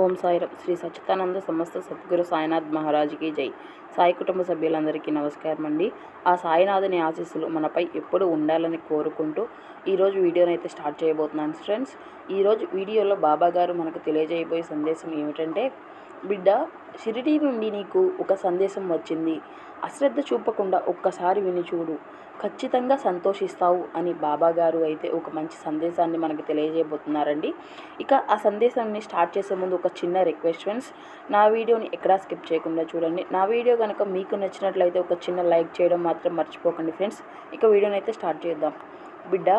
ఓం సాయిరామ్ శ్రీ సచ్చిదానంద సమస్త సద్గురు సాయినాథ్ మహారాజ్కి జై. సాయి కుటుంబ సభ్యులందరికీ నమస్కారం అండి ఆ సాయినాథుని ఆశీస్సులు మనపై ఎప్పుడు ఉండాలని కోరుకుంటూ ఈరోజు వీడియోని అయితే స్టార్ట్ చేయబోతున్నాను ఫ్రెండ్స్. ఈరోజు వీడియోలో బాబా గారు మనకు తెలియజేయబోయే సందేశం ఏమిటంటే బిడ్డ షిరిడి నుండి నీకు ఒక సందేశం వచ్చింది. అశ్రద్ధ చూపకుండా ఒక్కసారి విని చూడు. ఖచ్చితంగా సంతోషిస్తావు అని బాబా గారు అయితే ఒక మంచి సందేశాన్ని మనకు తెలియజేయబోతున్నారండి. ఇక ఆ సందేశాన్ని స్టార్ట్ చేసే ముందు ఒక చిన్న రిక్వెస్ట్ ఫ్రెండ్స్ నా వీడియోని ఎక్కడా స్కిప్ చేయకుండా చూడండి. నా వీడియో కనుక మీకు నచ్చినట్లయితే ఒక చిన్న లైక్ చేయడం మాత్రం మర్చిపోకండి ఫ్రెండ్స్ ఇక వీడియోని అయితే స్టార్ట్ చేద్దాం. బిడ్డ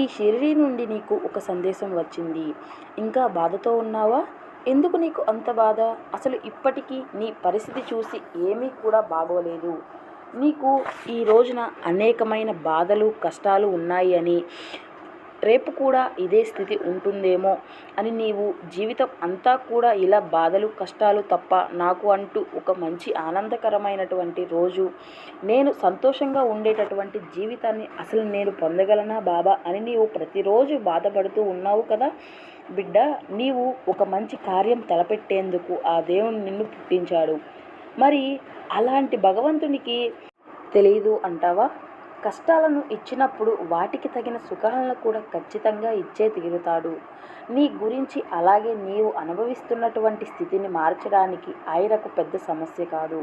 ఈ షిరిడి నుండి నీకు ఒక సందేశం వచ్చింది. ఇంకా బాధతో ఉన్నావా? ఎందుకు నీకు అంత బాధ? అసలు ఇప్పటికీ నీ పరిస్థితి చూసి ఏమీ కూడా బాగోలేదు. నీకు ఈ రోజున అనేకమైన బాధలు కష్టాలు ఉన్నాయి అని రేపు కూడా ఇదే స్థితి ఉంటుందేమో అని నీవు జీవితం అంతా కూడా ఇలా బాధలు కష్టాలు తప్ప నాకు అంటూ ఒక మంచి ఆనందకరమైనటువంటి రోజు నేను సంతోషంగా ఉండేటటువంటి జీవితాన్ని అసలు నేను పొందగలనా బాబా అని నీవు ప్రతిరోజు బాధపడుతూ ఉన్నావు కదా బిడ్డ. నీవు ఒక మంచి కార్యం తలపెట్టేందుకు ఆ దేవుడు నిన్ను పుట్టించాడు. మరి అలాంటి భగవంతునికి తెలియదు అంటావా? కష్టాలను ఇచ్చినప్పుడు వాటికి తగిన సుఖాలను కూడా ఖచ్చితంగా ఇచ్చే తీరుతాడు. నీ గురించి అలాగే నీవు అనుభవిస్తున్నటువంటి స్థితిని మార్చడానికి ఆయనకు పెద్ద సమస్య కాదు.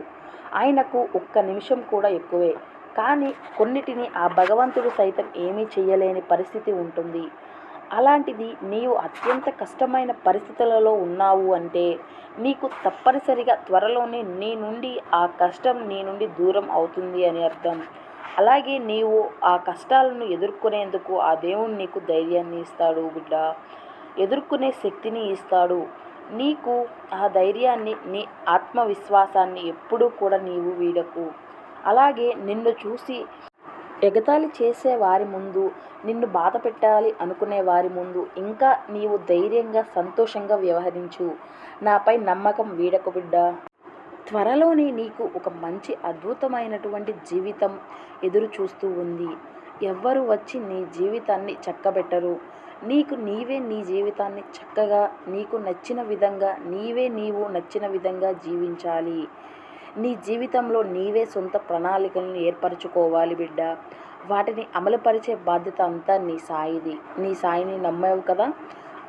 ఆయనకు ఒక్క నిమిషం కూడా ఎక్కువే. కానీ కొన్నిటిని ఆ భగవంతుడు సైతం ఏమీ చేయలేని పరిస్థితి ఉంటుంది. అలాంటిది నీవు అత్యంత కష్టమైన పరిస్థితులలో ఉన్నావు అంటే నీకు తప్పనిసరిగా త్వరలోనే నీ నుండి ఆ కష్టం నీ నుండి దూరం అవుతుంది అని అర్థం. అలాగే నీవు ఆ కష్టాలను ఎదుర్కొనేందుకు ఆ దేవుడు నీకు ధైర్యాన్ని ఇస్తాడు బిడ్డ. ఎదుర్కొనే శక్తిని ఇస్తాడు. నీకు ఆ ధైర్యాన్ని నీ ఆత్మవిశ్వాసాన్ని ఎప్పుడూ కూడా నీవు వీడకు. అలాగే నిన్ను చూసి ఎగతాళి చేసే వారి ముందు నిన్ను బాధ పెట్టాలి అనుకునే వారి ముందు ఇంకా నీవు ధైర్యంగా సంతోషంగా వ్యవహరించు. నాపై నమ్మకం వీడకు బిడ్డ. త్వరలోనే నీకు ఒక మంచి అద్భుతమైనటువంటి జీవితం ఎదురు చూస్తూ ఉంది. ఎవ్వరు వచ్చి నీ జీవితాన్ని చక్కబెట్టరు. నీకు నీవే నీ జీవితాన్ని చక్కగా నీకు నచ్చిన విధంగా నీవే నీవు నచ్చిన విధంగా జీవించాలి. నీ జీవితంలో నీవే సొంత ప్రణాళికలను ఏర్పరచుకోవాలి బిడ్డ. వాటిని అమలుపరిచే బాధ్యత అంతా నీ సాయిది. నీ సాయిని నమ్మావు కదా?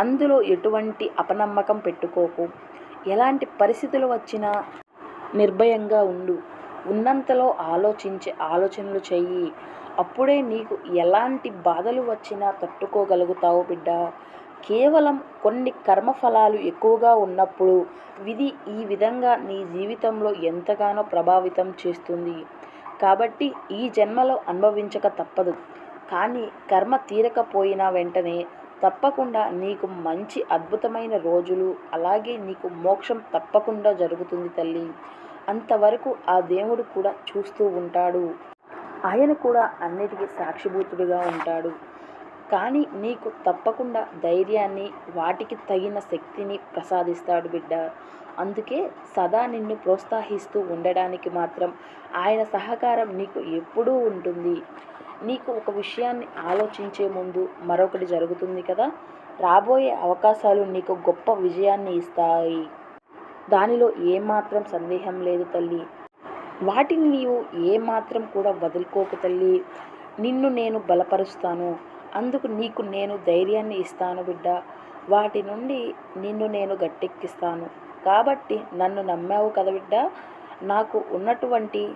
అందులో ఎటువంటి అపనమ్మకం పెట్టుకోకు. ఎలాంటి పరిస్థితులు వచ్చినా నిర్భయంగా ఉండు. ఉన్నంతలో ఆలోచించే ఆలోచనలు చెయ్యి. అప్పుడే నీకు ఎలాంటి బాధలు వచ్చినా తట్టుకోగలుగుతావు బిడ్డ. కేవలం కొన్ని కర్మఫలాలు ఎక్కువగా ఉన్నప్పుడు విధి ఈ విధంగా నీ జీవితంలో ఎంతగానో ప్రభావితం చేస్తుంది. కాబట్టి ఈ జన్మలో అనుభవించక తప్పదు. కానీ కర్మ తీరకపోయిన వెంటనే తప్పకుండా నీకు మంచి అద్భుతమైన రోజులు అలాగే నీకు మోక్షం తప్పకుండా జరుగుతుంది తల్లి. అంతవరకు ఆ దేవుడు కూడా చూస్తూ ఉంటాడు. ఆయన కూడా అన్నిటికీ సాక్షిభూతుడుగా ఉంటాడు. కానీ నీకు తప్పకుండా ధైర్యాన్ని వాటికి తగిన శక్తిని ప్రసాదిస్తాడు బిడ్డ. అందుకే సదా నిన్ను ప్రోత్సహిస్తూ ఉండడానికి మాత్రం ఆయన సహకారం నీకు ఎప్పుడూ ఉంటుంది. నీకు ఒక విషయాన్ని ఆలోచించే ముందు మరొకటి జరుగుతుంది కదా? రాబోయే అవకాశాలు నీకు గొప్ప విజయాన్ని ఇస్తాయి. దానిలో ఏమాత్రం సందేహం లేదు తల్లి. వాటిని నీవు ఏమాత్రం కూడా వదులుకోకు తల్లి. నిన్ను నేను బలపరుస్తాను. అందుకు నీకు నేను ధైర్యాన్ని ఇస్తాను బిడ్డ. వాటి నుండి నిన్ను నేను గట్టెక్కిస్తాను. కాబట్టి నన్ను నమ్మావు కదా బిడ్డ? నాకు ఉన్నటువంటి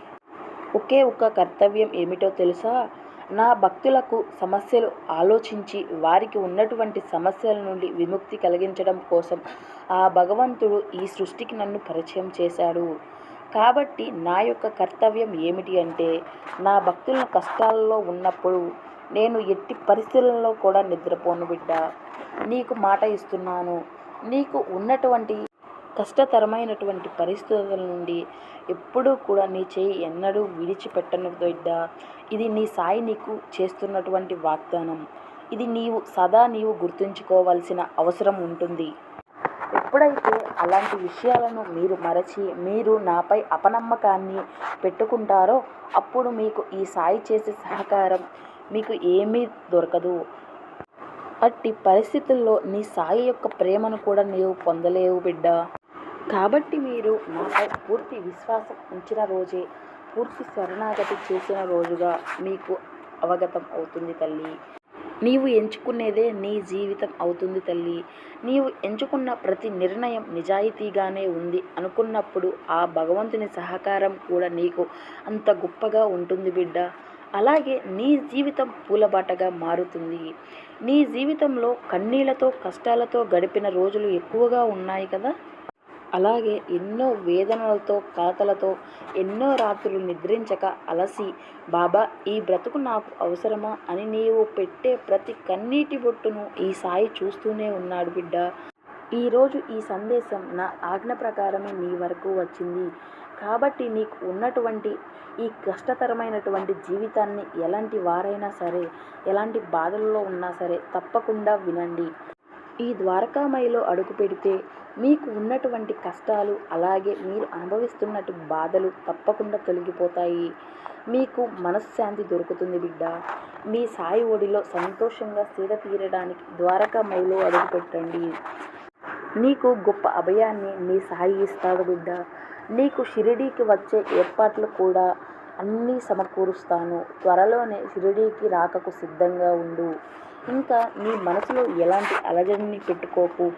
ఒకే ఒక కర్తవ్యం ఏమిటో తెలుసా? నా భక్తులకు సమస్యలు ఆలోచించి వారికి ఉన్నటువంటి సమస్యల నుండి విముక్తి కలిగించడం కోసం ఆ భగవంతుడు ఈ సృష్టికి నన్ను పరిచయం చేశాడు. కాబట్టి నా యొక్క కర్తవ్యం ఏమిటి అంటే నా భక్తుల కష్టాలలో ఉన్నప్పుడు నేను ఎట్టి పరిస్థితులలో కూడా నిద్రపోను బిడ్డ. నీకు మాట ఇస్తున్నాను. నీకు ఉన్నటువంటి కష్టతరమైనటువంటి పరిస్థితుల నుండి ఎప్పుడూ కూడా నీ చేయి ఎన్నడూ విడిచిపెట్టను బిడ్డా. ఇది నీ సాయి నీకు చేస్తున్నటువంటి వాగ్దానం. ఇది నీవు సదా నీవు గుర్తుంచుకోవాల్సిన అవసరం ఉంటుంది. ఎప్పుడైతే అలాంటి విషయాలను మీరు మరచి మీరు నాపై అపనమ్మకాన్ని పెట్టుకుంటారో అప్పుడు మీకు ఈ సాయి చేసే సహకారం మీకు ఏమీ దొరకదు. అట్టి పరిస్థితుల్లో నీ సాయి యొక్క ప్రేమను కూడా నీవు పొందలేవు బిడ్డ. కాబట్టి మీరు నాపై పూర్తి విశ్వాసం ఉంచిన రోజే పూర్తి శరణాగతి చేసిన రోజుగా మీకు అవగతం అవుతుంది తల్లి. నీవు ఎంచుకునేదే నీ జీవితం అవుతుంది తల్లి. నీవు ఎంచుకున్న ప్రతి నిర్ణయం నిజాయితీగానే ఉంది అనుకున్నప్పుడు ఆ భగవంతుని సహకారం కూడా నీకు అంత గొప్పగా ఉంటుంది బిడ్డ. అలాగే నీ జీవితం పూలబాటగా మారుతుంది. నీ జీవితంలో కన్నీళ్ళతో కష్టాలతో గడిపిన రోజులు ఎక్కువగా ఉన్నాయి కదా. అలాగే ఎన్నో వేదనలతో కాతలతో ఎన్నో రాత్రులు నిద్రించక అలసి బాబా ఈ బ్రతుకు నాకు అవసరమా అని నీవు పెట్టే ప్రతి కన్నీటి బొట్టును ఈ సాయి చూస్తూనే ఉన్నాడు బిడ్డ. ఈరోజు ఈ సందేశం నా ఆజ్ఞ ప్రకారమే నీ వరకు వచ్చింది. కాబట్టి నీకు ఉన్నటువంటి ఈ కష్టతరమైనటువంటి జీవితాన్ని ఎలాంటి వారైనా సరే ఎలాంటి బాధల్లో ఉన్నా సరే తప్పకుండా వినండి. ఈ ద్వారకామయిలో అడుగు పెడితే మీకు ఉన్నటువంటి కష్టాలు అలాగే మీరు అనుభవిస్తున్నట్టు బాధలు తప్పకుండా తొలగిపోతాయి. మీకు మనశ్శాంతి దొరుకుతుంది బిడ్డ. మీ సాయి ఒడిలో సంతోషంగా సీత తీరడానికి ద్వారకామయిలో అడుగు పెట్టండి. నీకు గొప్ప అభయాన్ని నీ సాయి ఇస్తాడు బిడ్డ. నీకు షిరిడీకి వచ్చే ఏర్పాట్లు కూడా అన్నీ సమకూరుస్తాను. త్వరలోనే షిరిడీకి రాకకు సిద్ధంగా ఉండు. ఇంకా నీ మనసులో ఎలాంటి అలజడిని పెట్టుకోకు.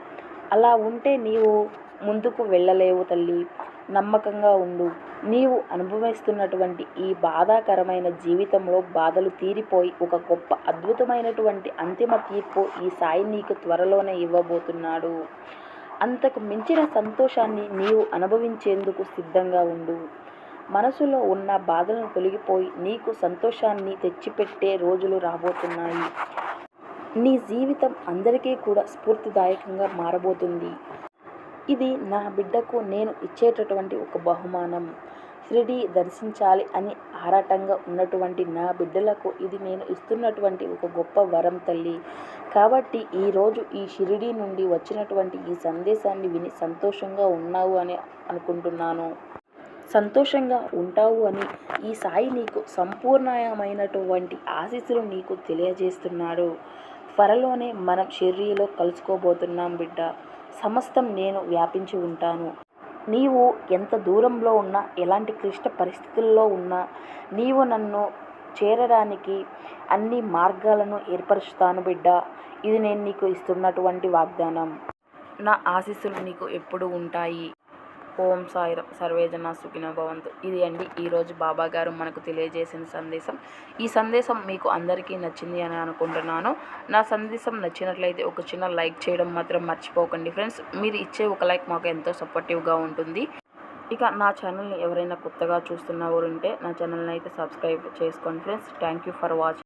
అలా ఉంటే నీవు ముందుకు వెళ్ళలేవు తల్లి. నమ్మకంగా ఉండు. నీవు అనుభవిస్తున్నటువంటి ఈ బాధాకరమైన జీవితంలో బాధలు తీరిపోయి ఒక గొప్ప అద్భుతమైనటువంటి అంతిమ తీర్పు ఈ సాయి నీకు త్వరలోనే ఇవ్వబోతున్నాడు. అంతకు మించిన సంతోషాన్ని నీవు అనుభవించేందుకు సిద్ధంగా ఉండు. మనసులో ఉన్న బాధలను తొలగిపోయి నీకు సంతోషాన్ని తెచ్చిపెట్టే రోజులు రాబోతున్నాయి. నీ జీవితం అందరికీ కూడా స్ఫూర్తిదాయకంగా మారబోతుంది. ఇది నా బిడ్డకు నేను ఇచ్చేటటువంటి ఒక బహుమానం. శ్రీడి దర్శించాలి అని ఆరాటంగా ఉన్నటువంటి నా బిడ్డలకు ఇది నేను ఇస్తున్నటువంటి ఒక గొప్ప వరం తల్లి. కాబట్టి ఈరోజు ఈ షిరిడి నుండి వచ్చినటువంటి ఈ సందేశాన్ని విని సంతోషంగా ఉన్నావు అని అనుకుంటున్నాను. సంతోషంగా ఉంటావు అని ఈ సాయి నీకు సంపూర్ణమైనటువంటి ఆశీస్సులు నీకు తెలియజేస్తున్నాడు. త్వరలోనే మనం షిర్రీలో కలుసుకోబోతున్నాం బిడ్డ. సమస్తం నేను వ్యాపించి ఉంటాను. నీవు ఎంత దూరంలో ఉన్నా ఎలాంటి క్లిష్ట పరిస్థితుల్లో ఉన్నా నీవు నన్ను చేరడానికి అన్ని మార్గాలను ఏర్పరుస్తాను బిడ్డ. ఇది నేను నీకు ఇస్తున్నటువంటి వాగ్దానం. నా ఆశీస్సులు నీకు ఎప్పుడు ఉంటాయి. ఓం సాయిరం సర్వేజన సుఖినో భవంతు. ఇది అండి ఈరోజు బాబా గారు మనకు తెలియజేసిన సందేశం. ఈ సందేశం మీకు అందరికీ నచ్చింది అని అనుకుంటున్నాను. నా సందేశం నచ్చినట్లయితే ఒక చిన్న లైక్ చేయడం మాత్రం మర్చిపోకండి ఫ్రెండ్స్. మీరు ఇచ్చే ఒక లైక్ మాకు ఎంతో సపోర్టివ్గా ఉంటుంది. ఇక నా ఛానల్ని ఎవరైనా కొత్తగా చూస్తున్న వారు ఉంటే నా ఛానల్ని అయితే సబ్స్క్రైబ్ చేసుకోండి friends. Thank you for watching